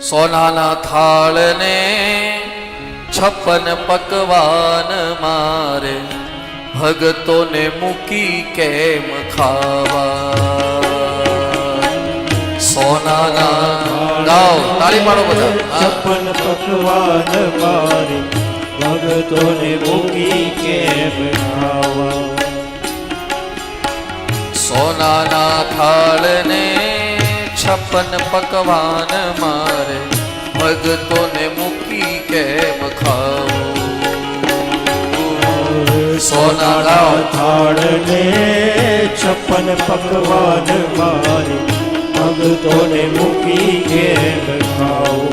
સોનાના થાળને છપ્પન પકવાન મારે ભગતોને મૂકી કેમ ખાવા? સોનાના ગાઓ તાળી પાડો બધા. છપ્પન પકવાન મારે ભગતોને મૂકી કેમ ખાવા? સોનાના થાળને છપ્પન પકવાન મારે ભગતોને મૂકી કેમ ખાવું? સોનાળા થાળને છપ્પન પકવાન મારે ભગતોને મૂકી કેમ ખાવું?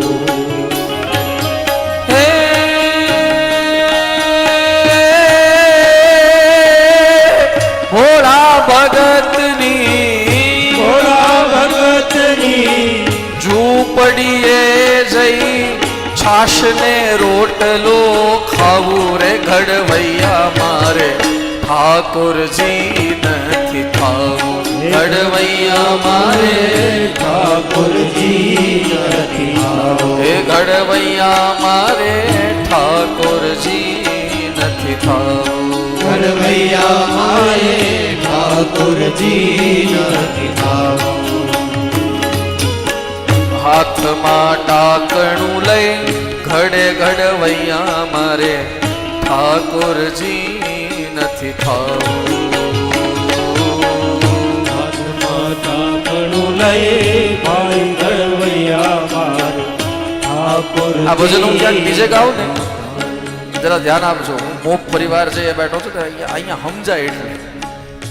ઝૂંપડીએ જઈ, છાશને રોટલો ખાવું રે ઘડવૈયા મારે. ઠાકોરજી નથી ખાવું. ઘડવૈયા મારે. ઠાકોરજી નથી ખાવું ઘડવૈયા મારે ઠાકોરજી નથી ખાવું. ઘડવૈયા મારે ઠાકોરજી નથી ખાવું. હાથમાં ટાકણું લઈ ઘડે ઘડ વૈયા મારે ઠાકોરજી નથી હાથમાં ટાંકણું લઈ ભાઈ ઘરવૈયા મારે આ ભજન હું ક્યાંક બીજે ગાઉં ને? જરા ધ્યાન આપજો. હું મોપ પરિવાર છે એ બેઠો છું ને અહીંયા અહીંયા સમજાય એટલે.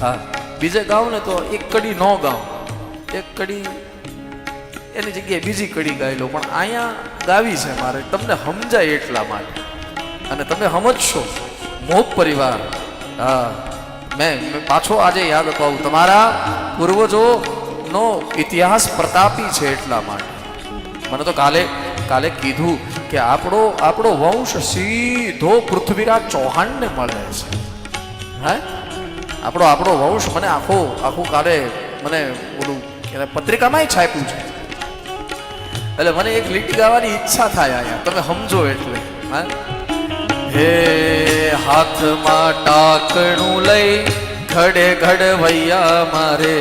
હા. બીજે ગાઉં ને તો એક કડી ન ગાઉં. એક કડી એની જગ્યાએ બીજી કડી ગાઈ લો પણ અહીંયા ગાવી છે મારે. તમને સમજાય એટલા માટે. અને તમે સમજશો. મોપ પરિવાર. હા. મેં પાછો આજે યાદ અપાવું. તમારા પૂર્વજોનો ઇતિહાસ પ્રતાપી છે એટલા માટે. મને તો કાલે કાલે કીધું કે આપણો આપણો વંશ સીધો પૃથ્વીરાજ ચૌહાણને મળે છે. હે? આપણો આપણો વંશ મને આખો, આખું કાલે મને ઓલું પત્રિકામાંય છાપ્યું છે. એટલે મને એક લીટી ગાવાની ઈચ્છા થાય અહીંયા. તમે સમજો એટલે. હા? હે હાથમાં ટાકણું લઈ ઘડે ઘડ વૈયા મારે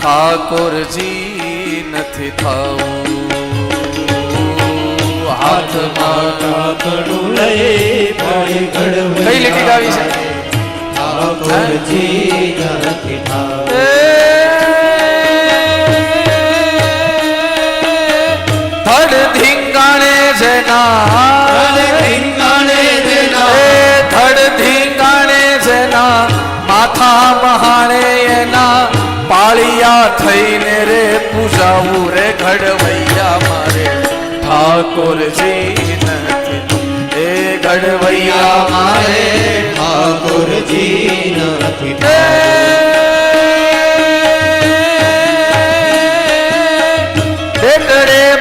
ઠાકોરજી નથી થવું. હાથમાં ટાંકણું લઈ ભાઈ ઘરવૈયા કઈ લીટી ગાવી છે? ઠાકોરજી નથી પાળિયા થઈને રે પૂજાવું રે ઘડવૈયા મારે. ઠાકોરજી નથી. એ ઘડવૈયા મારે ઠાકોરજી નથી.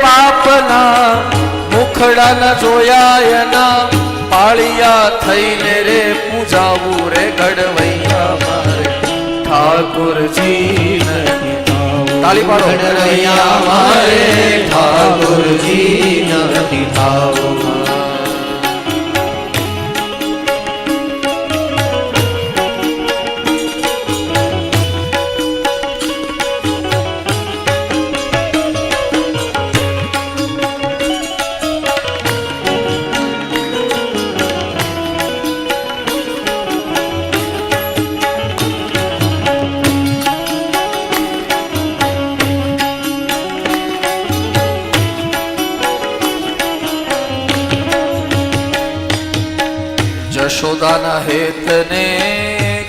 બાપના મુખડા ન જોયા એના. પાળિયા થઈને રે પૂજાવું રે ઘડવૈયા ઠાકોરજી તાળી પાડો મારે ઠાકોરજી નથી ખાવું જશોદાના હેતને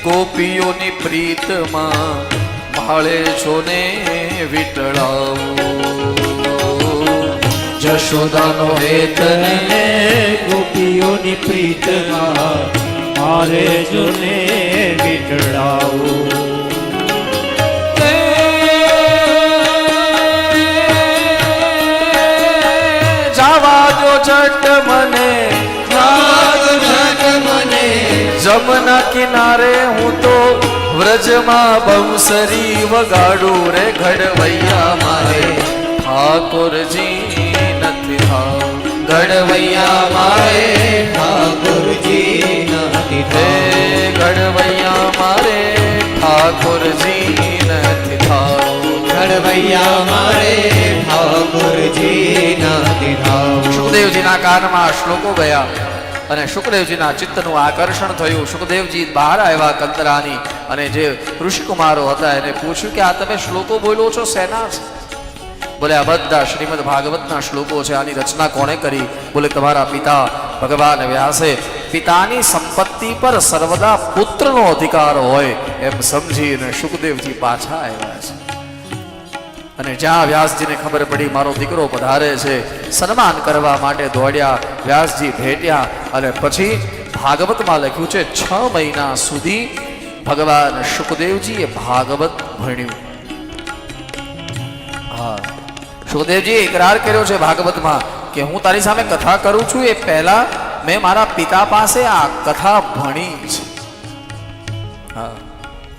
ગોપીઓની પ્રીતમાં ભાળે છો ને વિટળાવું. જશોદાનો હેતને ગોપીઓની પ્રીતમાં મારે જોને વિટળાવું. જમના કિનારે હું તો વ્રજમાં બંસરી વગાડું રે ઘડવૈયા મારે. ઠાકોરજી નથી થા ઘડવૈયા મારે ઠાકોરજી નથી થે ગઢવૈયા મારે ઠાકોરજી નથી થા ઘડવૈયા મારે ઠાકોરજી નથી થા સુદેવજીના કાનમાં શ્લોકો ગયા. અને સુખદેવજીના ચિત્તનું આકર્ષણ થયું. સુખદેવજી બહાર આવ્યા કંતરાની અને જે ઋષિકુમારો હતા એને પૂછ્યું કે આ તમે શ્લોકો બોલો છો છે બોલે, આ બધા શ્રીમદ ભાગવતના શ્લોકો છે. આની રચના કોણે કરી? બોલે, તમારા પિતા ભગવાન વ્યાસે પિતાની સંપત્તિ પર સર્વદા પુત્રનો અધિકાર હોય એમ સમજીને સુખદેવજી પાછા આવ્યા છે. અને જ્યાં વ્યાસજીને ખબર પડી મારો દીકરો પધારે છે, સન્માન કરવા માટે દોડ્યા, વ્યાસજી ભેટ્યા અને પછી ભાગવતમાં લખ્યું છે, છ મહિના સુધી ભગવાન સુખદેવજીએ ભાગવત ભણ્યું. હા. સુખદેવજીએ ઇકરાર કર્યો છે ભાગવતમાં કે હું તારી સામે કથા કરું છું, એ પહેલા મેં મારા પિતા પાસે આ કથા ભણી છે. હા.